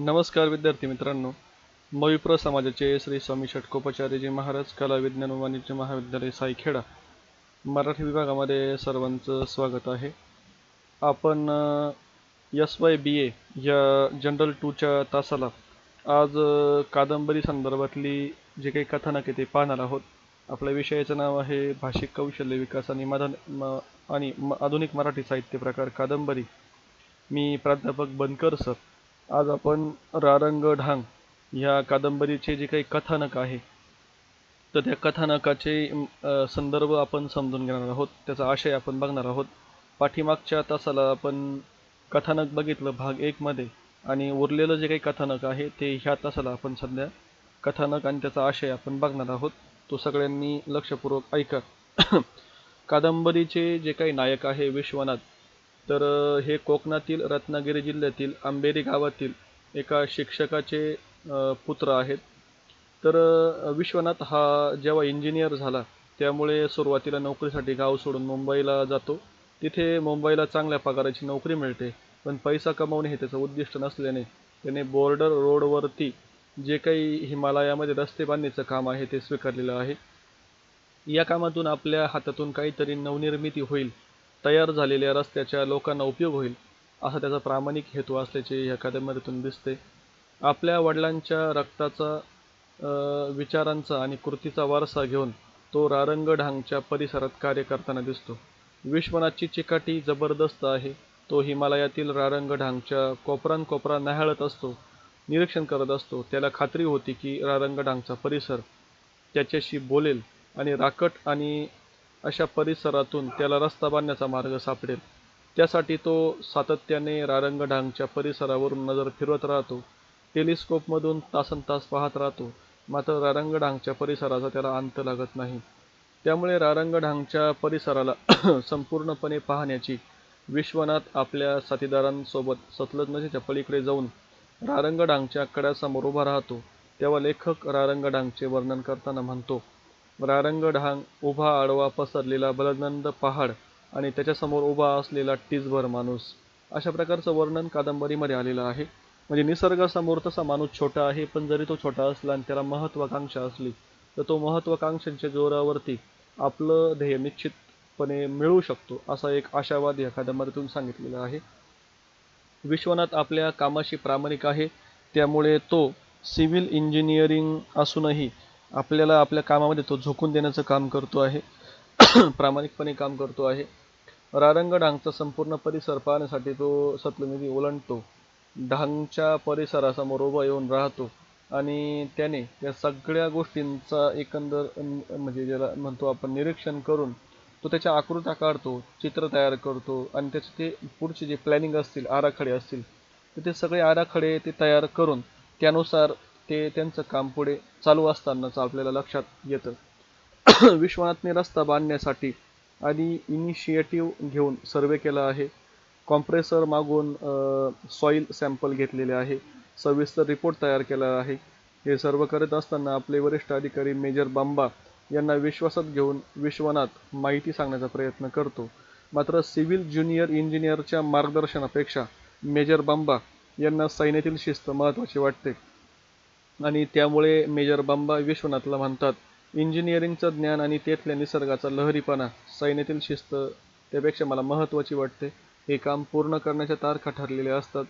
नमस्कार विद्यार्थी मित्रांनो. मविप्र समाजाचे श्री स्वामी षटकोपाचार्यजी महाराज कला विज्ञान वाणिज्य महाविद्यालय साईखेडा मराठी विभागामध्ये सर्वांचं स्वागत आहे. आपण एस वाय बी ए या जनरल टूच्या तासाला आज कादंबरी संदर्भातली जे काही कथानक आहे ते पाहणार आहोत. आपल्या विषयाचं नाव आहे भाषिक कौशल्य विकास आणि मदन म आणि म आधुनिक मराठी साहित्य प्रकार कादंबरी. मी प्राध्यापक बनकर सर. आज आपण रारंग ढांग ह्या कादंबरीचे जे काही कथानक आहे तर त्या कथानकाचे संदर्भ आपण समजून घेणार आहोत. त्याचा आशय आपण बघणार आहोत. पाठीमागच्या तासाला आपण कथानक बघितलं भाग एकमध्ये आणि उरलेलं जे काही कथानक आहे ते ह्या तासाला आपण सध्या कथानक आणि त्याचा आशय आपण बघणार आहोत. तो सगळ्यांनी लक्षपूर्वक ऐका. कादंबरीचे जे काही नायक आहे विश्वनाथ तर हे कोकणातील रत्नागिरी जिल्ह्यातील आंबेरी गावातील एका शिक्षकाचे पुत्र आहेत. तर विश्वनाथ हा जेव्हा इंजिनियर झाला त्यामुळे सुरुवातीला नोकरीसाठी गाव सोडून मुंबईला जातो. तिथे मुंबईला चांगल्या पगाराची नोकरी मिळते पण पैसा कमवणे हे त्याचं उद्दिष्ट नसल्याने त्याने बॉर्डर रोडवरती जे काही हिमालयामध्ये रस्ते बांधणीचं काम आहे ते स्वीकारलेलं आहे. या कामातून आपल्या हातातून काहीतरी नवनिर्मिती होईल तयार झालेल्या रस्त्याच्या लोकांना उपयोग होईल असा त्याचा प्रामाणिक हेतू असल्याचे या कादंबरीतून दिसते. आपल्या वडिलांच्या रक्ताचा विचारांचा आणि कृतीचा वारसा घेऊन तो रारंगढांगच्या परिसरात कार्य करताना दिसतो. विश्वनाथची चिकाटी जबरदस्त आहे. तो हिमालयातील रारंगढांगच्या कोपरान कोपरा न्याहाळत असतो निरीक्षण करत असतो. त्याला खात्री होती की रारंगढांगचा परिसर त्याच्याशी बोलेल आणि राकट आणि अशा परिसरातून त्याला रस्ता बांधण्याचा मार्ग सापडेल. त्यासाठी तो सातत्याने रारंगढांगच्या परिसरावरून नजर फिरवत राहतो. टेलिस्कोपमधून तासन तास पाहत राहतो. मात्र रारंगढांगच्या परिसराचा त्याला अंत लागत नाही. त्यामुळे रारंगढांगच्या परिसराला संपूर्णपणे पाहण्याची विश्वनाथ आपल्या साथीदारांसोबत सतलज नदीच्या पलीकडे जाऊन रारंगढांगच्या कड्यासमोर उभा राहतो. तेव्हा लेखक रारंगडांगचे वर्णन करताना म्हणतो रारंग ढांग उभा आडवा पसरलेला बलनंद पहाड आणि त्याच्यासमोर उभा असलेला टीजभर माणूस. अशा प्रकारचं वर्णन कादंबरीमध्ये आलेलं आहे. म्हणजे निसर्गासमोर तसा माणूस छोटा आहे पण जरी तो छोटा असला आणि त्याला महत्त्वाकांक्षा असली तर तो महत्त्वाकांक्षांच्या जोरावरती आपलं ध्येय निश्चितपणे मिळवू शकतो असा एक आशावाद या कादंबरीतून सांगितलेला आहे. विश्वनाथ आपल्या कामाशी प्रामाणिक आहे त्यामुळे तो सिव्हिल इंजिनिअरिंग असूनही आपल्याला आपल्या कामामध्ये तो झोकून देण्याचं काम करतो आहे. प्रामाणिकपणे काम करतो आहे. रारंग डांगचा संपूर्ण परिसर पाहण्यासाठी तो सतलज ओलांडतो. डांगच्या परिसरासमोर उभा येऊन राहतो आणि त्याने या सगळ्या गोष्टींचा एकंदर म्हणजे ज्याला म्हणतो आपण निरीक्षण करून तो त्याच्या आकृत्या काढतो चित्र तयार करतो आणि त्याचे ते पुढचे जे प्लॅनिंग असतील आराखडे असतील तर ते सगळे आराखडे ते तयार करून त्यानुसार ते त्यांचं काम पुढे चालू असतानाच आपल्याला लक्षात येतं. विश्वनाथने रस्ता बांधण्यासाठी आणि इनिशिएटिव्ह घेऊन सर्वे केला आहे. कॉम्प्रेसर मागून सॉईल सॅम्पल घेतलेले आहे. सविस्तर रिपोर्ट तयार केला आहे. हे सर्व करत असताना आपले वरिष्ठ अधिकारी मेजर बांबा यांना विश्वासात घेऊन विश्वनाथ माहिती सांगण्याचा प्रयत्न करतो. मात्र सिव्हिल ज्युनियर इंजिनियरच्या मार्गदर्शनापेक्षा मेजर बांबा यांना सैन्यातील शिस्त महत्त्वाची वाटते. आणि त्यामुळे मेजर बांबा विश्वनाथला म्हणतात इंजिनिअरिंगचं ज्ञान आणि तेथल्या निसर्गाचा लहरीपणा सैन्यातील शिस्त त्यापेक्षा मला महत्त्वाची वाटते हे काम पूर्ण करण्याच्या तारखा ठरलेल्या असतात.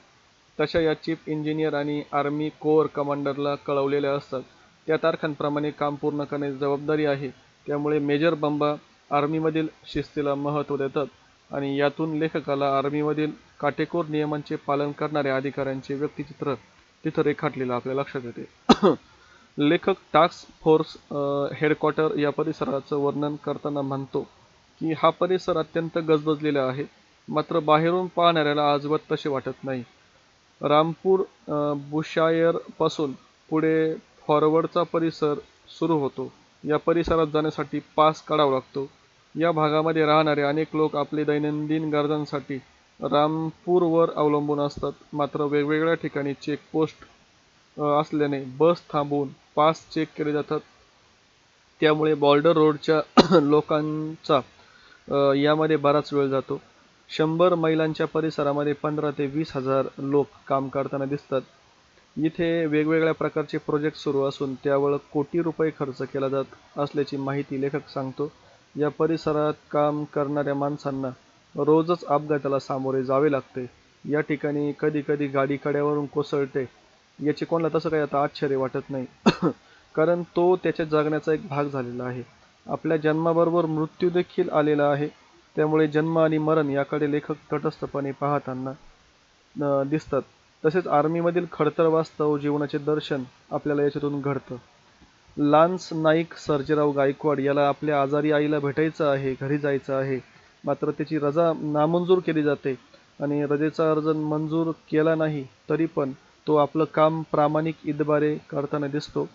तशा या चीफ इंजिनियर आणि आर्मी कोअर कमांडरला कळवलेल्या असतात. त्या तारखांप्रमाणे काम पूर्ण करण्याची जबाबदारी आहे. त्यामुळे मेजर बंबा आर्मीमधील शिस्तीला महत्त्व देतात आणि यातून लेखकाला आर्मीमधील काटेकोर नियमांचे पालन करणाऱ्या अधिकाऱ्यांचे व्यक्तिचित्र तिथं रेखाटलेलं आपल्या लक्षात येते. लेखक टास्क फोर्स हेडक्वार्टर या परिसराचं वर्णन करताना म्हणतो की हा परिसर अत्यंत गजबजलेला आहे. मात्र बाहेरून पाहणाऱ्याला अजिबात तसे वाटत नाही. रामपूर बुशायरपासून पुढे फॉरवर्डचा परिसर सुरू होतो. या परिसरात जाण्यासाठी पास काढावा लागतो. या भागामध्ये राहणारे अनेक लोक आपले दैनंदिन गरजांसाठी रामपूरवर अवलंबून असतात. मात्र वेगवेगळ्या ठिकाणी चेकपोस्ट असल्याने बस थांबवून पास चेक केले जातात. त्यामुळे बॉर्डर रोडच्या लोकांचा यामध्ये बराच वेळ जातो. शंभर मैलांच्या परिसरामध्ये पंधरा ते वीस हजार लोक काम करताना दिसतात. इथे वेगवेगळ्या प्रकारचे प्रोजेक्ट सुरू असून त्यावर कोटी रुपये खर्च केला जात असल्याची माहिती लेखक सांगतो. या परिसरात काम करणाऱ्या माणसांना रोजच अपघाताला सामोरे जावे लागते. या ठिकाणी कधी कधी गाडी कड्यावरून कोसळते. याचे कोणाला तसं काही आता आश्चर्य वाटत नाही. कारण तो त्याच्या जगण्याचा एक भाग झालेला आहे. आपल्या जन्माबरोबर मृत्यू देखील आलेला आहे. त्यामुळे जन्म आणि मरण याकडे लेखक तटस्थपणे पाहताना दिसतात. तसेच आर्मीमधील खडतर वास्तव जीवनाचे दर्शन आपल्याला याच्यातून घडतं. लान्स नाईक सर्जेराव गायकवाड याला आपल्या आजारी आईला भेटायचं आहे घरी जायचं आहे. मात्र त्याची रजा नामंजूर केली जाते आणि रजेचा अर्ज मंजूर केला नाही तरी पण तो आपलं काम प्रामाणिक ईदबारे करताना दिसतो.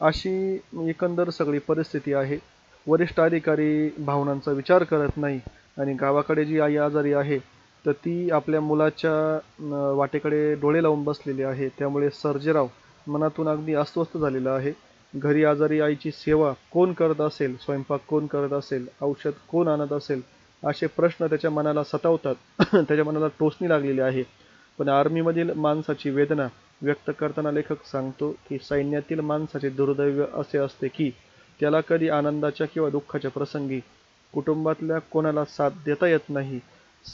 अशी एकंदर सगळी परिस्थिती आहे. वरिष्ठ अधिकारी भावनांचा विचार करत नाही आणि गावाकडे जी आई आजारी आहे तर ती आपल्या मुलाच्या वाटेकडे डोळे लावून बसलेली आहे. त्यामुळे सर्जेराव मनातून अगदी अस्वस्थ झालेला आहे. घरी आजारी आईची सेवा कोण करत असेल? स्वयंपाक कोण करत असेल? औषध कोण आणत असेल? असे प्रश्न त्याच्या मनाला सतावतात. त्याच्या मनाला टोचणी लागलेली आहे. पण आर्मीमधील माणसाची वेदना व्यक्त करताना लेखक सांगतो की सैन्यातील माणसाचे दुर्दैव असे असते की त्याला कधी आनंदाच्या किंवा दुःखाच्या प्रसंगी कुटुंबातल्या कोणाला साथ देता येत नाही.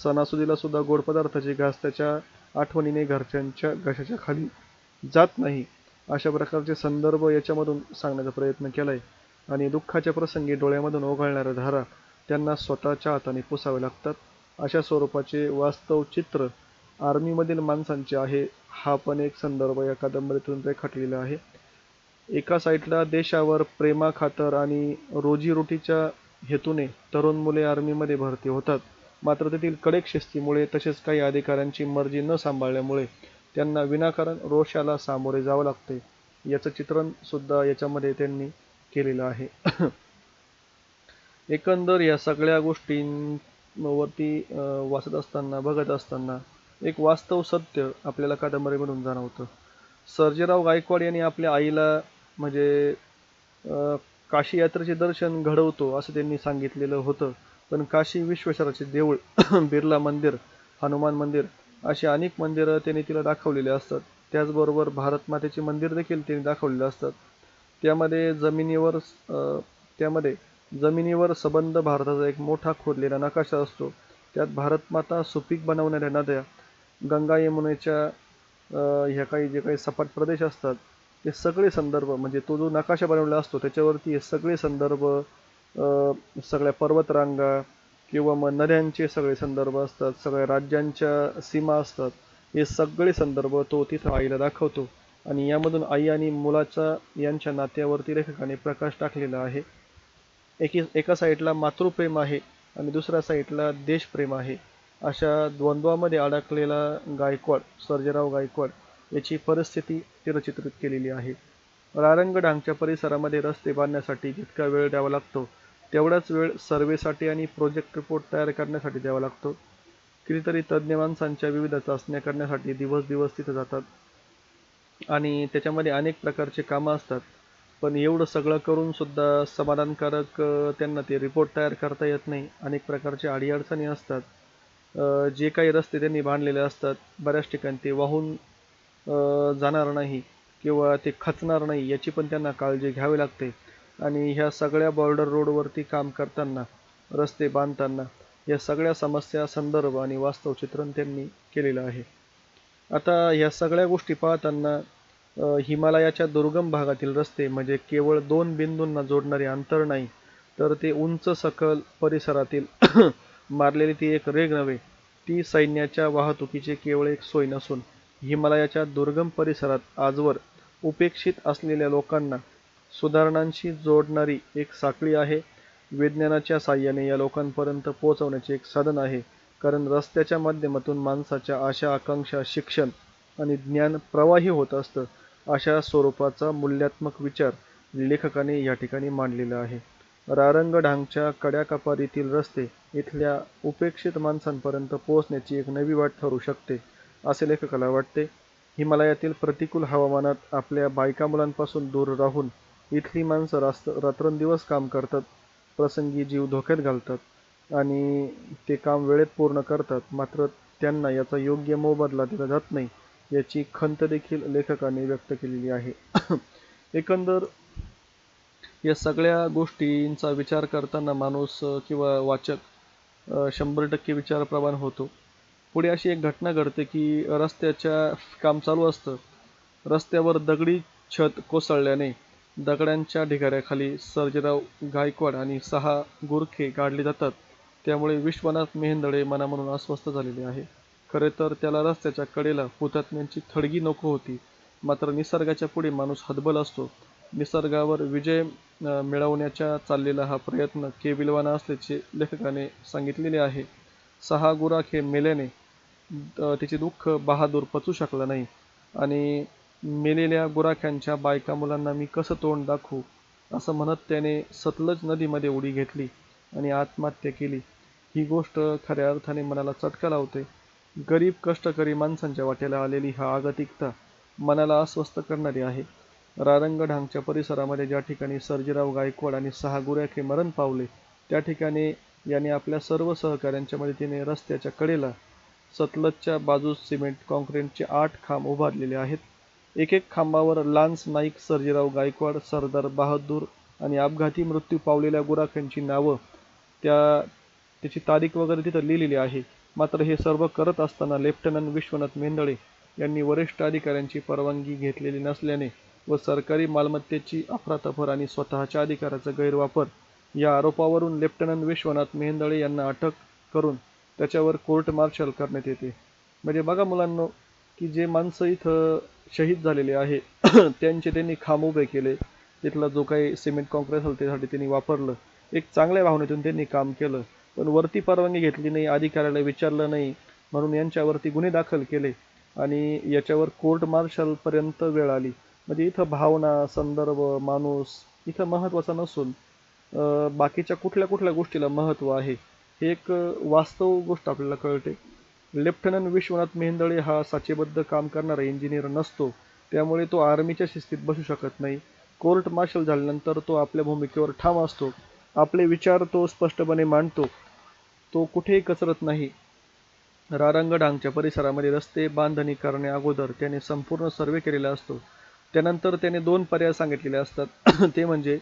सणासुदीला सुद्धा गोड पदार्थाची घास त्याच्या आठवणीने घरच्यांच्या घशाच्या खाली जात नाही. अशा प्रकारचे संदर्भ याच्यामधून सांगण्याचा प्रयत्न केलाय. आणि दुःखाच्या प्रसंगी डोळ्यामधून ओघळणाऱ्या धारा त्यांना स्वतःच्या हाताने पुसावे लागतात. अशा स्वरूपाचे वास्तव चित्र आर्मीमधील माणसांचे आहे. हा पण एक संदर्भ या कादंबरीतून रेखाटलेला आहे. एका साईडला देशावर प्रेमाखातर आणि रोजीरोटीच्या हेतूने तरुण मुले आर्मीमध्ये भरती होतात. मात्र तेथील कडक शिस्तीमुळे तसेच काही अधिकाऱ्यांची मर्जी न सांभाळल्यामुळे त्यांना विनाकारण रोषाला सामोरे जावं लागते. याचं चित्रण सुद्धा याच्यामध्ये त्यांनी केलेलं आहे. एकंदर या सगळ्या गोष्टींवरती वाचत असताना बघत असताना एक वास्तव सत्य आपल्याला कादंबरीमधून जाणवतं. सर्जेराव गायकवाड यांनी आपल्या आईला म्हणजे काशी यात्रेचे दर्शन घडवतो असं त्यांनी सांगितलेलं होतं. पण काशी विश्वेश्वराचे देऊळ बिर्ला मंदिर हनुमान मंदिर अशी अनेक मंदिरं त्यांनी तिला दाखवलेली असतात. त्याचबरोबर भारतमातेचे मंदिर देखील त्यांनी दाखवलेले असतात. त्यामध्ये जमिनीवर त्यामध्ये जमिनीवर सबंध भारताचा एक मोठा खोदलेला नकाशा असतो. त्यात भारतमाता सुपीक बनवणाऱ्या नद्या गंगा यमुनेच्या ह्या काही जे काही सपाट प्रदेश असतात ते सगळे संदर्भ म्हणजे तो जो नकाशा बनवलेला असतो त्याच्यावरती हे सगळे संदर्भ सगळ्या पर्वतरांगा किंवा मग नद्यांचे सगळे संदर्भ असतात सगळ्या राज्यांच्या सीमा असतात हे सगळे संदर्भ तो तिथं आईला दाखवतो. आणि यामधून आई आणि मुलाचा यांच्या नात्यावरती लेखकाने प्रकाश टाकलेला आहे. एकी एका साईडला मातृप्रेम आहे आणि दुसऱ्या साईडला देशप्रेम आहे. अशा द्वंद्वामध्ये अडकलेला गायकवाड सर्जेराव गायकवाड याची परिस्थिती चिरचित्रित केलेली आहे. रारंगडांगच्या परिसरामध्ये रस्ते बांधण्यासाठी जितका वेळ द्यावा लागतो तेवढाच वेळ सर्वेसाठी आणि प्रोजेक्ट रिपोर्ट तयार करण्यासाठी द्यावा लागतो. कितीतरी तज्ज्ञ माणसांच्या विविध चाचण्या करण्यासाठी दिवस दिवस तिथं जातात आणि त्याच्यामध्ये अनेक प्रकारचे कामं असतात. पण एवढं सगळं करून सुद्धा समाधानकारक त्यांना ते रिपोर्ट तयार करता येत नाही. अनेक प्रकारच्या अडीअडचणी असतात. जे काही रस्ते त्यांनी बांधलेले असतात बऱ्याच ठिकाणी ते वाहून जाणार नाही किंवा ते खचणार नाही याची पण त्यांना काळजी घ्यावी लागते. आणि ह्या सगळ्या बॉर्डर रोडवरती काम करताना रस्ते बांधताना या सगळ्या समस्या संदर्भ आणि वास्तव चित्रण त्यांनी केलेलं आहे. आता ह्या सगळ्या गोष्टी पाहताना हिमालयाच्या दुर्गम भागातील रस्ते म्हणजे केवळ दोन बिंदूंना जोडणारे अंतर नाही तर ते उंच सकल परिसरातील मारलेली ती एक रेग नव्हे ती सैन्याच्या वाहतुकीची केवळ एक सोय नसून हिमालयाच्या दुर्गम परिसरात आजवर उपेक्षित असलेल्या लोकांना सुधारणांशी जोडणारी एक साखळी आहे. विज्ञानाच्या साह्याने या लोकांपर्यंत पोहोचवण्याचे एक साधन आहे कारण रस्त्याच्या माध्यमातून माणसाच्या आशा आकांक्षा शिक्षण आणि ज्ञान प्रवाही होत असतं अशा स्वरूपाचा मूल्यात्मक विचार लेखकाने या ठिकाणी मांडलेला आहे. रारंगढांगच्या कड्याकपारीतील रस्ते इथल्या उपेक्षित माणसांपर्यंत पोहोचण्याची एक नवी वाट ठरू शकते असे लेखकाला वाटते. हिमालयातील प्रतिकूल हवामानात आपल्या बायका मुलांपासून दूर राहून इथली माणसं रास्त रात्रंदिवस काम करतात प्रसंगी जीव धोक्यात घालतात आणि ते काम वेळेत पूर्ण करतात मात्र त्यांना याचा योग्य मोबदला दिला जात नाही. याची खंत देखील लेखकाने व्यक्त केलेली आहे. एकंदर या सगळ्या गोष्टींचा विचार करताना माणूस किंवा वाचक शंभर टक्के विचारप्रवान होतो. पुढे अशी एक घटना घडते की रस्त्याच्या काम चालू असतं. रस्त्यावर दगडी छत कोसळल्याने दगडांच्या ढिगाऱ्याखाली सर्जेराव गायकवाड आणि सहा गुरखे गाडले जातात. त्यामुळे विश्वनाथ मेहेंदळे मना म्हणून अस्वस्थ झालेले आहे. खरे तर त्याला रस्त्याच्या कडेला हुतात्म्यांची थडगी नको होती. मात्र निसर्गाच्या पुढे माणूस हतबल असतो. निसर्गावर विजय मिळवण्याचा चाललेला हा प्रयत्न केविलवाना असल्याचे लेखकाने सांगितलेले आहे. सहा गुराखे मेल्याने त्याचे तिचे दुःख बहादूर पचू शकला नाही. आणि मेलेल्या गुराख्यांच्या बायका मुलांना मी कसं तोंड दाखवू? असं म्हणत त्याने सतलज नदीमध्ये उडी घेतली आणि आत्महत्या केली. ही गोष्ट खऱ्या अर्थाने मनाला चटका लावते. गरीब कष्टकरी माणसांच्या वाट्याला आलेली हा आगतिकता मनाला अस्वस्थ करणारी आहे. रारंगढांगच्या परिसरामध्ये ज्या ठिकाणी सर्जीराव गायकवाड आणि सहा गुराखे मरण पावले त्या ठिकाणी याने आपल्या सर्व सहकाऱ्यांच्या मदतीने रस्त्याच्या कडेला सतलजच्या बाजूस सिमेंट कॉन्क्रीटचे आठ खांब उभारलेले आहेत. एक एक खांबावर लान्स नाईक सर्जीराव गायकवाड सरदार बहादूर आणि अपघाती मृत्यू पावलेल्या गुराख्यांची नावं त्या त्याची तारीख वगैरे तिथं लिहिलेली आहे. मात्र हे सर्व करत असताना लेफ्टनंट विश्वनाथ मेंदळे यांनी वरिष्ठ अधिकाऱ्यांची परवानगी घेतलेली नसल्याने व सरकारी मालमत्तेची अफरातफर आणि स्वतःच्या अधिकाराचा गैरवापर या आरोपावरून लेफ्टनंट विश्वनाथ मेहंदळे यांना अटक करून त्याच्यावर कोर्ट मार्शल करण्यात येते. म्हणजे बघा मुलांनो की जे माणसं इथं शहीद झालेले आहे त्यांचे त्यांनी खांब उभे केले तिथला जो काही सिमेंट कॉन्क्रीट असेल त्यासाठी त्यांनी वापरलं एक चांगल्या भावनेतून त्यांनी काम केलं. पण वरती परवानगी घेतली नाही अधिकाऱ्याला विचारलं नाही म्हणून यांच्यावरती गुन्हे दाखल केले आणि याच्यावर कोर्ट मार्शलपर्यंत वेळ आली. म्हणजे इथं भावना संदर्भ माणूस इथं महत्त्वाचा नसून बाकीच्या कुठल्या कुठल्या गोष्टीला महत्त्व आहे हे एक वास्तव गोष्ट आपल्याला कळते. लेफ्टनंट विश्वनाथ मेहंदळे हा साचेबद्ध काम करणारा इंजिनियर नसतो त्यामुळे तो आर्मीच्या शिस्तीत बसू शकत नाही. कोर्ट मार्शल झाल्यानंतर तो आपल्या भूमिकेवर ठाम असतो. आपले विचार तो स्पष्टपणे मांडतो. तो कुठेही कचरत नाही. रारंगडांगच्या परिसरामध्ये रस्ते बांधणी करण्या अगोदर त्याने संपूर्ण सर्वे केलेला असतो. त्यानंतर त्याने दोन पर्याय सांगितलेले असतात. ते म्हणजे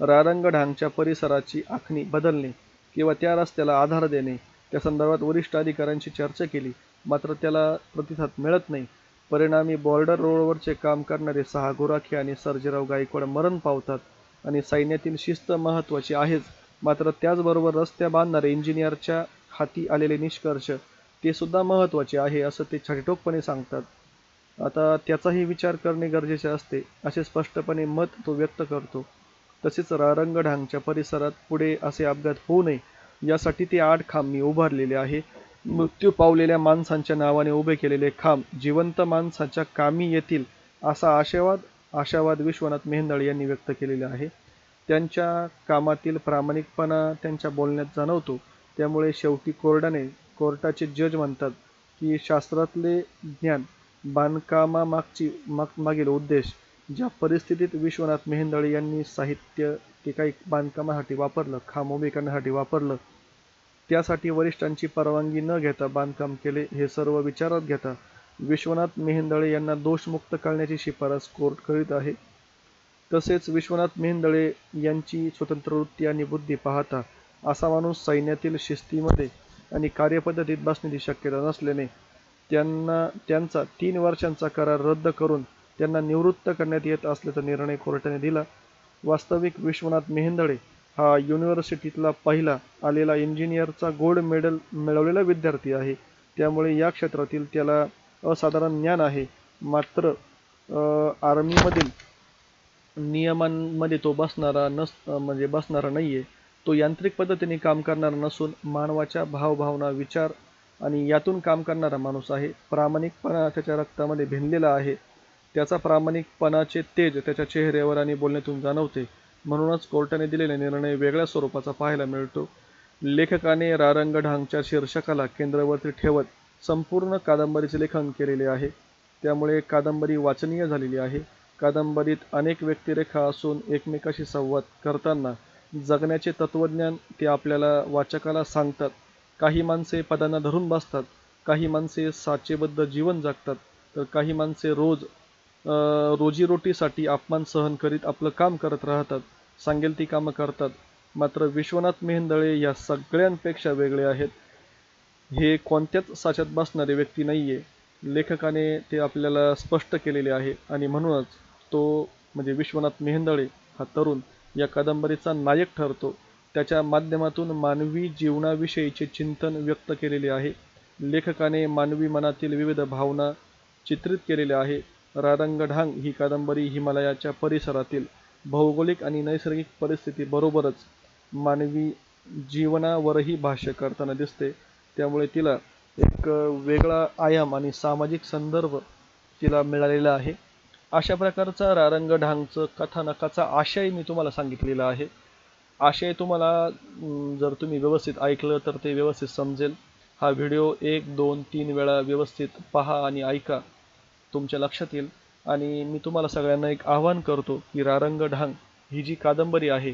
रारंगढांगच्या परिसराची आखणी बदलणे किंवा त्या रस्त्याला आधार देणे. त्या संदर्भात वरिष्ठ अधिकाऱ्यांशी चर्चा केली. मात्र त्याला प्रतिसाद मिळत नाही. परिणामी बॉर्डर रोडवरचे काम करणारे सहा गोराखे आणि सर्जेराव गायकवाड मरण पावतात. आणि सैन्यातील शिस्त महत्त्वाची आहेच. मात्र त्याचबरोबर रस्त्या बांधणारे इंजिनियरच्या हाती आलेले निष्कर्ष ते सुद्धा महत्त्वाचे आहे असं ते छाटीठोकपणे सांगतात. आता त्याचाही विचार करणे गरजेचे असते असे स्पष्टपणे मत तो व्यक्त करतो. तसेच रारंगढांगच्या परिसरात पुढे असे अपघात होऊ नये यासाठी ते आठ खांब मी उभारलेले आहे. मृत्यू पावलेल्या माणसांच्या नावाने उभे केलेले खांब जिवंत माणसाच्या कामी येतील असा आशावाद आशावाद विश्वनाथ मेहेंदळे यांनी व्यक्त केलेला आहे. त्यांच्या कामातील प्रामाणिकपणा त्यांच्या बोलण्यात जाणवतो. त्यामुळे शेवटी कोर्टाने कोर्टाचे जज म्हणतात की शास्त्रातले ज्ञान बांधकामामागची माग मागील उद्देश ज्या परिस्थितीत विश्वनाथ मेहेंदळे यांनी साहित्य ते काही बांधकामासाठी वापरलं खांब उभे करण्यासाठी वापरलं त्यासाठी वरिष्ठांची परवानगी न घेता बांधकाम केले हे सर्व विचारात घेता विश्वनाथ मेहेंदळे यांना दोषमुक्त करण्याची शिफारस कोर्ट करीत आहे. तसेच विश्वनाथ मेहेंदळे यांची स्वतंत्र वृत्ती आणि बुद्धी पाहता असा माणूस सैन्यातील शिस्तीमध्ये आणि कार्यपद्धतीत बसण्याची शक्यता नसल्याने त्यांना त्यांचा तीन वर्षांचा करार रद्द करून त्यांना निवृत्त करण्यात येत असल्याचा निर्णय कोर्टाने दिला. वास्तविक विश्वनाथ मेहेंदळे हा युनिव्हर्सिटीतला पहिला आलेला इंजिनियरचा गोल्ड मेडल मिळवलेला विद्यार्थी आहे. त्यामुळे या क्षेत्रातील त्याला असाधारण ज्ञान आहे. मात्र आर्मीमधील नियमांमध्ये तो बसणारा नस म्हणजे बसणारा नाही आहे तो यांत्रिक पद्धतीने काम करणारा नसून मानवाच्या भावभावना विचार आणि यातून काम करणारा माणूस आहे. प्रामाणिकपणा त्याच्या रक्तामध्ये भिनलेला आहे. त्याचा प्रामाणिकपणाचे तेज त्याच्या चेहऱ्यावर आणि बोलण्यातून जाणवते. म्हणूनच कोर्टाने दिलेला निर्णय वेगळ्या स्वरूपाचा पाहायला मिळतो. लेखकाने रारंगढांगच्या शीर्षकाला केंद्रवरती ठेवत संपूर्ण कादंबरीचे लेखन केलेले आहे. त्यामुळे कादंबरी वाचनीय झालेली आहे. कादंबरीत अनेक व्यक्तिरेखा असून एकमेकाशी संवाद करताना जगण्याचे तत्त्वज्ञान ते आपल्याला वाचकाला सांगतात. काही माणसे पदांना धरून बसतात. काही माणसे साचेबद्ध जीवन जगतात. तर काही माणसे रोज रोजीरोटीसाठी अपमान सहन करीत आपलं काम करत राहतात. सांगेल ती कामं करतात. मात्र विश्वनाथ मेहेंदळे या सगळ्यांपेक्षा वेगळे आहेत. हे कोणत्याच साच्यात बसणारे व्यक्ती नाही आहे लेखकाने ते आपल्याला स्पष्ट केलेले आहे आणि म्हणूनच तो म्हणजे विश्वनाथ मेहेंदळे हा तरुण या कादंबरीचा नायक ठरतो. त्याच्या माध्यमातून मानवी जीवनाविषयीचे चिंतन व्यक्त केलेले आहे. लेखकाने मानवी मनातील विविध भावना चित्रित केलेल्या आहे. रारंगढांग ही कादंबरी हिमालयाच्या परिसरातील भौगोलिक आणि नैसर्गिक परिस्थितीबरोबरच मानवी जीवनावरही भाष्य करताना दिसते. त्यामुळे तिला एक वेगळा आयाम आणि सामाजिक संदर्भ तिला मिळालेला आहे. अशा प्रकारचा रारंगढांगचं कथानकाचा आशय मी तुम्हाला सांगितलेला आहे. आशय तुम्हाला जर तुम्ही व्यवस्थित ऐकलं तर ते व्यवस्थित समजेल. हा व्हिडिओ एक दोन तीन वेळा व्यवस्थित पहा आणि ऐका तुमच्या लक्षात येईल. आणि मी तुम्हाला सगळ्यांना एक आवाहन करतो की रारंग ढांग ही जी कादंबरी आहे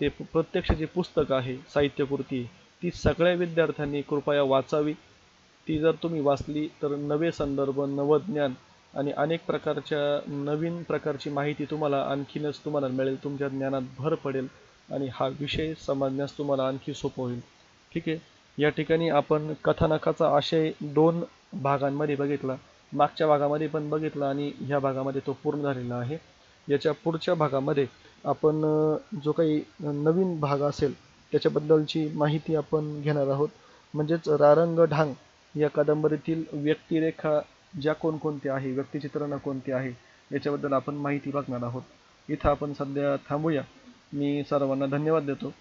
ते प्रत्यक्ष जे पुस्तक आहे साहित्यकृती ती सगळ्या विद्यार्थ्यांनी कृपया वाचावी. ती जर तुम्ही वाचली तर नवे संदर्भ नवज्ञान आणि अनेक प्रकारच्या नवीन प्रकारची माहिती तुम्हाला आणखीनच तुम्हाला मिळेल. तुमच्या ज्ञानात भर पडेल आणि हा विषय समजण्यास तुम्हाला आणखी सोपं होईल. ठीक आहे? या ठिकाणी आपण कथानकाचा आशय दोन भागांमध्ये बघितला. मागच्या भागामध्ये पण बघितला आणि ह्या भागामध्ये तो पूर्ण झालेला आहे. याच्या पुढच्या भागामध्ये आपण जो काही नवीन भाग असेल त्याच्याबद्दलची माहिती आपण घेणार आहोत. म्हणजेच रारंग ढांग या कादंबरीतील व्यक्तिरेखा ज्या कोणकोणत्या आहे व्यक्तिचित्रणं कोणती आहे याच्याबद्दल आपण माहिती बघणार आहोत. इथं आपण सध्या थांबूया. मी सर्वांना धन्यवाद देतो.